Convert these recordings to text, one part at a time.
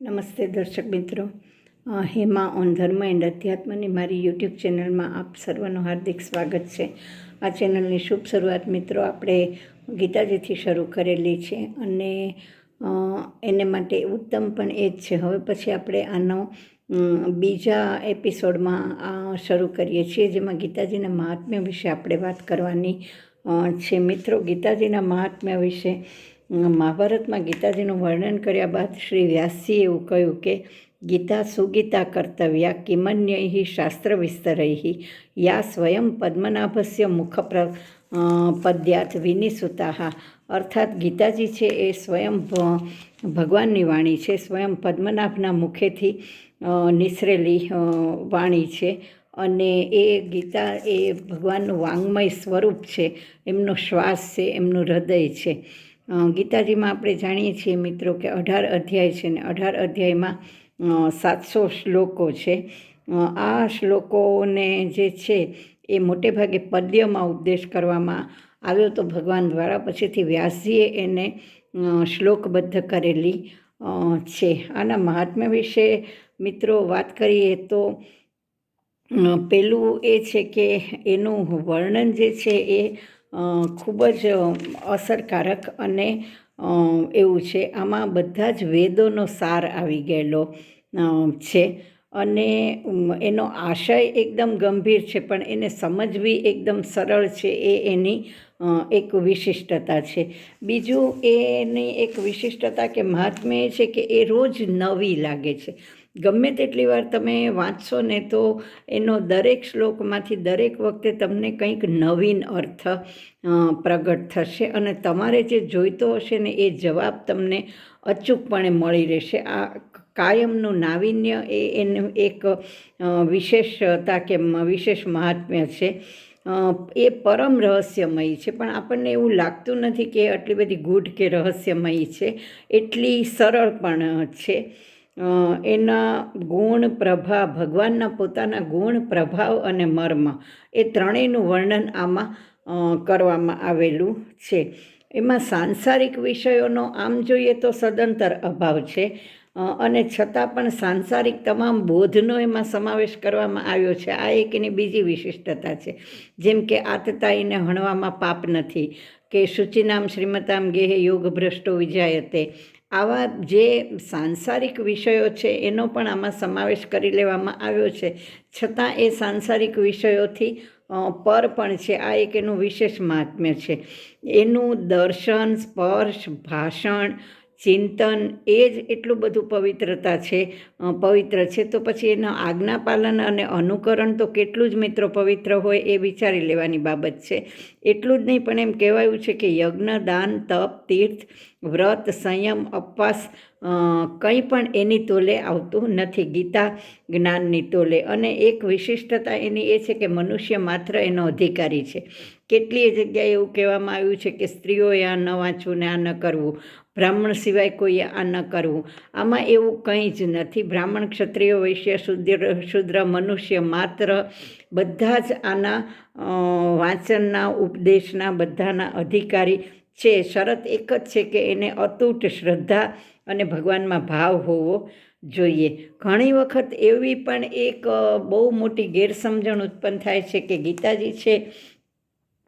નમસ્તે દર્શક મિત્રો. હેમા ઓન ધર્મ એન્ડ અધ્યાત્મની મારી યુટ્યુબ ચેનલમાં આપ સર્વનું હાર્દિક સ્વાગત છે. આ ચેનલની શુભ શરૂઆત મિત્રો આપણે ગીતાજીથી શરૂ કરેલી છે અને એને માટે ઉત્તમ પણ એ જ છે. હવે પછી આપણે આનો બીજા એપિસોડમાં શરૂ કરીએ છીએ, જેમાં ગીતાજીના મહાત્મ્ય વિશે આપણે વાત કરવાની છે. મિત્રો, ગીતાજીના મહાત્મ્ય વિશે મહાભારતમાં ગીતાજીનું વર્ણન કર્યા બાદ શ્રી વ્યાસજીએ એવું કહ્યું કે, ગીતા સુગીતા કર્તવ્યા કિમન્યૈ શાસ્ત્ર વિસ્તરૈ યા સ્વયં પદ્મનાભસ્ય મુખ પદ્યાત વિનિસુતા. અર્થાત ગીતાજી છે એ સ્વયં ભગવાનની વાણી છે, સ્વયં પદ્મનાભના મુખેથી નિસરેલી વાણી છે. અને એ ગીતા એ ભગવાનનું વાંગમય સ્વરૂપ છે, એમનો શ્વાસ છે, એમનું હૃદય છે. ગીતાજીમાં આપણે જાણીએ છીએ મિત્રો કે અઢાર અધ્યાય છે ને અઢાર અધ્યાયમાં સાતસો શ્લોકો છે. આ શ્લોકોને જે છે એ મોટે ભાગે પદ્યમાં ઉપદેશ કરવામાં આવ્યો તો ભગવાન દ્વારા પછીથી વ્યાસજીએ એને શ્લોકબદ્ધ કરેલી છે. આના મહાત્મ્ય વિશે મિત્રો વાત કરીએ તો પહેલું એ છે કે એનું વર્ણન જે છે એ ખૂબ જ અસરકારક અને એવું છે. આમાં બધા જ વેદોનો સાર આવી ગયેલો છે. અને એનો આશય એકદમ ગંભીર છે, પણ એને સમજવી એકદમ સરળ છે, એ એની એક વિશિષ્ટતા છે. બીજું એની એક વિશિષ્ટતા કે મહાત્મ્ય એ છે કે એ રોજ નવી લાગે છે. ગમે તેટલી વાર તમે વાંચશો ને તો એનો દરેક શ્લોકમાંથી દરેક વખતે તમને કંઈક નવીન અર્થ પ્રગટ થશે અને તમારે જે જોઈતો હશે ને એ જવાબ તમને અચૂકપણે મળી રહેશે. આ કાયમનું નાવીન્ય એ એનું એક વિશેષતા કે વિશેષ મહાત્મ્ય છે. એ પરમ રહસ્યમય છે. પણ આપણને એવું લાગતું નથી કે આટલી બધી ગૂઢ કે રહસ્યમય છે. એટલી સરળ પણ છે. એના ગુણ પ્રભા, ભગવાનના પોતાના ગુણ પ્રભાવ અને મર્મ, એ ત્રણેયનું વર્ણન આમાં કરવામાં આવેલું છે. એમાં સાંસારિક વિષયોનો આમ જોઈએ તો સદંતર અભાવ છે અને છતાં પણ સાંસારિક તમામ બોધનો એમાં સમાવેશ કરવામાં આવ્યો છે. આ એક એની બીજી વિશિષ્ટતા છે. જેમ કે આતતાઈને હણવામાં પાપ નથી, કે શુચિનામ શ્રીમતામ ગેહે યોગ ભ્રષ્ટો વિજાયતે આવા જે સાંસારિક વિષયો છે, એનો પણ આમાં સમાવેશ કરી લેવામાં આવ્યો છે. છતાં એ સાંસારિક વિષયોથી પર પણ છે. આ એક એનું વિશેષ મહાત્મ્ય છે. એનું દર્શન, સ્પર્શ, ભાષણ ચિંતન એ જ એટલું બધું પવિત્રતા છે. પવિત્ર છે તો પછી એના આજ્ઞા પાલન અને અનુકરણ તો કેટલું જ મિત્રો પવિત્ર હોય એ વિચારી લેવાની બાબત છે. એટલું જ નહીં પણ એમ કહેવાયું છે કે યજ્ઞ, દાન, તપ, તીર્થ, વ્રત, સંયમ, ઉપવાસ કંઈ પણ એની તોલે આવતું નથી. ગીતા જ્ઞાનની તોલે. અને એક વિશિષ્ટતા એની એ છે કે મનુષ્ય માત્ર એનો અધિકારી છે. કેટલીય જગ્યાએ એવું કહેવામાં આવ્યું છે કે સ્ત્રીઓએ આ ન વાંચવું ને આ ન કરવું. બ્રાહ્મણ સિવાય કોઈએ આ ન કરવું. આમાં એવું કંઈ જ નથી. બ્રાહ્મણ ક્ષત્રિય વૈશ્ય શુદ્ર શુદ્ર મનુષ્ય માત્ર બધા જ આના વાંચનના, ઉપદેશના બધાના અધિકારી છે. શરત એક જ છે કે એને અતૂટ શ્રદ્ધા અને ભગવાનમાં ભાવ હોવો જોઈએ. ઘણી વખત એવી પણ એક બહુ મોટી ગેરસમજણ ઉત્પન્ન થાય છે કે ગીતાજી છે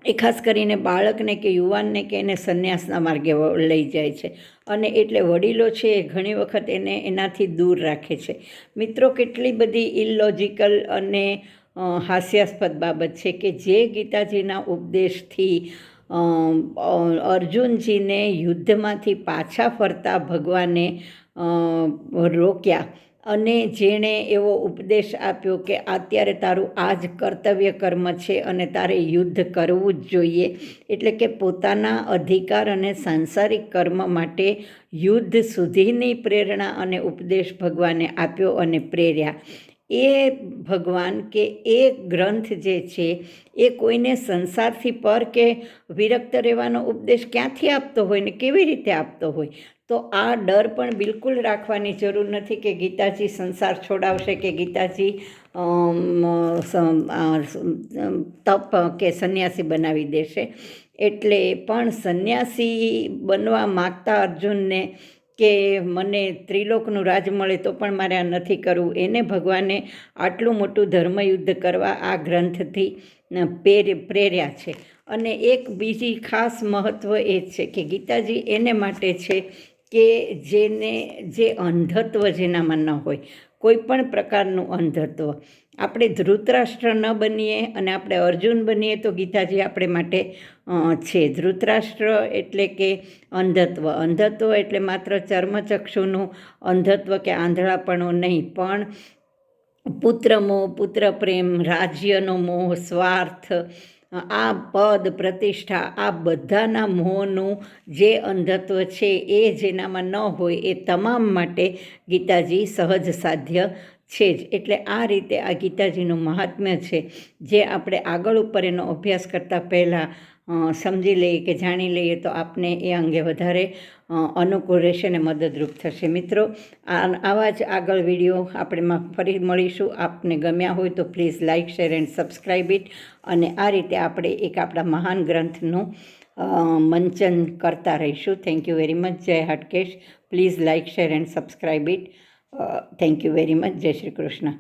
એ ખાસ કરીને બાળકને કે યુવાનને કે એને સંન્યાસના માર્ગે લઈ જાય છે. અને એટલે વડીલો છે એ ઘણી વખત એને એનાથી દૂર રાખે છે. મિત્રો, કેટલી બધી ઇલોજિકલ અને હાસ્યાસ્પદ બાબત છે કે જે ગીતાજીના ઉપદેશથી અર્જુનજીને યુદ્ધમાંથી પાછા ફરતા ભગવાને રોક્યા. અને જેણે એવો ઉપદેશ આપ્યો કે અત્યારે તારું આ જ કર્તવ્ય કર્મ છે અને તારે યુદ્ધ કરવું જ જોઈએ. એટલે કે પોતાના અધિકાર અને સાંસારિક કર્મ માટે યુદ્ધ સુધીની પ્રેરણા અને ઉપદેશ ભગવાને આપ્યો અને પ્રેર્યા. એ ભગવાન કે એ ગ્રંથ જે છે, એ કોઈને સંસારથી પર કે વિરક્ત રહેવાનો ઉપદેશ ક્યાંથી આપતો હોય ને કેવી રીતે આપતો હોય? તો આ ડર પણ બિલકુલ રાખવાની જરૂર નથી કે ગીતાજી સંસાર છોડાવશે કે ગીતાજી તપ કે સંન્યાસી બનાવી દેશે. એટલે પણ સંન્યાસી બનવા માગતા અર્જુનને કે મને ત્રિલોકનું રાજ મળે તો પણ મારે આ નથી કરવું. એને ભગવાને આટલું મોટું ધર્મયુદ્ધ કરવા આ ગ્રંથથી પ્રેર્યા છે. અને એક બીજી ખાસ મહત્ત્વ એ છે કે ગીતાજી એને માટે છે કે જેને, જે અંધત્વ જેનામાં ન હોય. કોઈ પણ પ્રકારનું અંધત્વ. આપણે ધૃતરાષ્ટ્ર ન બનીએ અને આપણે અર્જુન બનીએ તો ગીતાજી આપણે માટે છે. ધૃતરાષ્ટ્ર એટલે કે અંધત્વ. અંધત્વ એટલે માત્ર ચર્મચક્ષુનું અંધત્વ કે આંધળાપણું નહીં, પણ પુત્ર મોહ પુત્ર પ્રેમ રાજ્યનો મોહ, સ્વાર્થ આ પદ પ્રતિષ્ઠા, આ બધાના મોહનું જે અંધત્વ છે, એ જેનામાં ન હોય, એ તમામ માટે ગીતાજી સહજ સાધ્ય છે જ. એટલે આ રીતે આ ગીતાજીનું મહાત્મ્ય છે. જે આપણે આગળ ઉપર એનો અભ્યાસ કરતાં પહેલાં સમજી લઈએ કે જાણી લઈએ તો આપને એ અંગે વધારે અનુકૂળ રહેશે અને મદદરૂપ થશે. મિત્રો આવા જ આગળ વીડિયો આપણે ફરી મળીશું. આપને ગમ્યા હોય તો please like share and subscribe it. અને આ રીતે આપણે એક આપણા મહાન ગ્રંથનું મંચન કરતા રહીશું. થેન્ક યુ વેરી મચ જય Hatkesh. Please like share and subscribe it. Thank you very much જય શ્રી કૃષ્ણ.